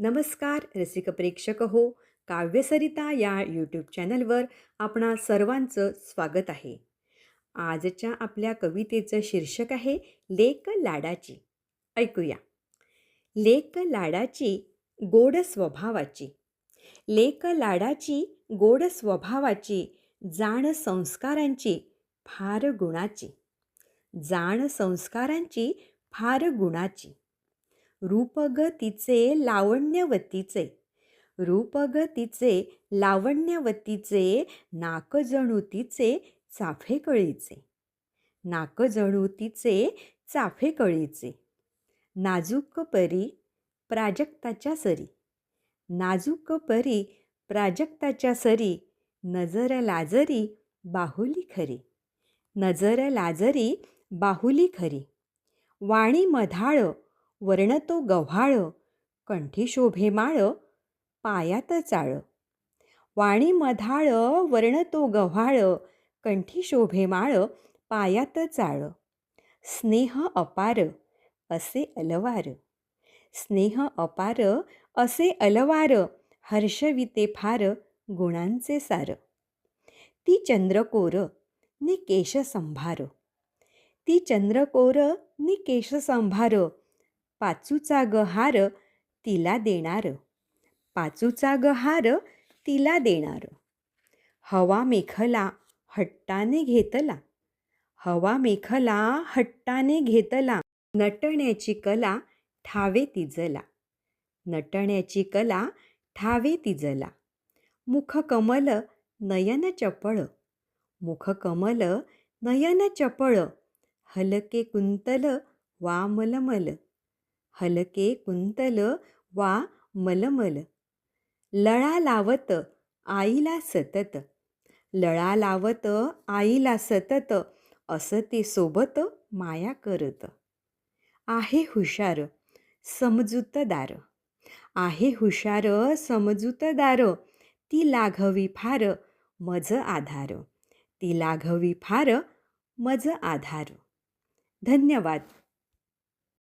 नमस्कार रसिक प्रेक्षक हो. काव्यसरिता या यूट्यूब चॅनलवर आपणा सर्वांचं स्वागत आहे. आजच्या आपल्या कवितेचं शीर्षक आहे लेक लाडाची. ऐकूया. लेक लाडाची गोड स्वभावाची. लेक लाडाची गोड स्वभावाची जाण संस्कारांची फार गुणाची. जाण संस्कारांची फार गुणाची. रूपग तिचे लावण्यवतीचे. रूपग तिचे लावण्यवतीचे नाकजणूतीचे तिचे चाफे कळीचे तिचे चाफे कळीचे नाजूक परी प्राजक्ताच्या सरी. नाजूक परी प्राजक्ताच्या सरी नजर लाजरी बाहुली खरी. नजर लाजरी बाहुली खरी. वाणी मधाळ वर्ण तो गव्हाळ कंठी शोभे माळ पायात चाळ. वाणी मधाळ वर्ण तो गव्हाळ कंठी शोभे माळ पायात चाळ. स्नेह अपार असे अलवार. स्नेह अपार असे अलवार हर्षविते फार गुणांचे सार. ती चंद्रकोर नि केश संभार ती चंद्रकोर नि केश संभार पाचूचा गहार तिला देणार. पाचूचा गहार तिला देणार. हवा मेखला हट्टाने घेतला. हवा मेखला हट्टाने घेतला. नटण्याची कला ठावे तिजला. नटण्याची कला ठावे तिजला. मुखकमल नयन चपळ. मुखकमल नयन चपळ. हलके कुंतल वामलमल. हलके कुंतल वा मलमल. लळा लावत आईला सतत. लळा लावत आईला सतत. असं ते सोबत माया करत. आहे हुशार समजूतदार. आहे हुशार समजूतदार. ती लाघवी फार मज आधार. ती लाघवी फार मज आधार. धन्यवाद.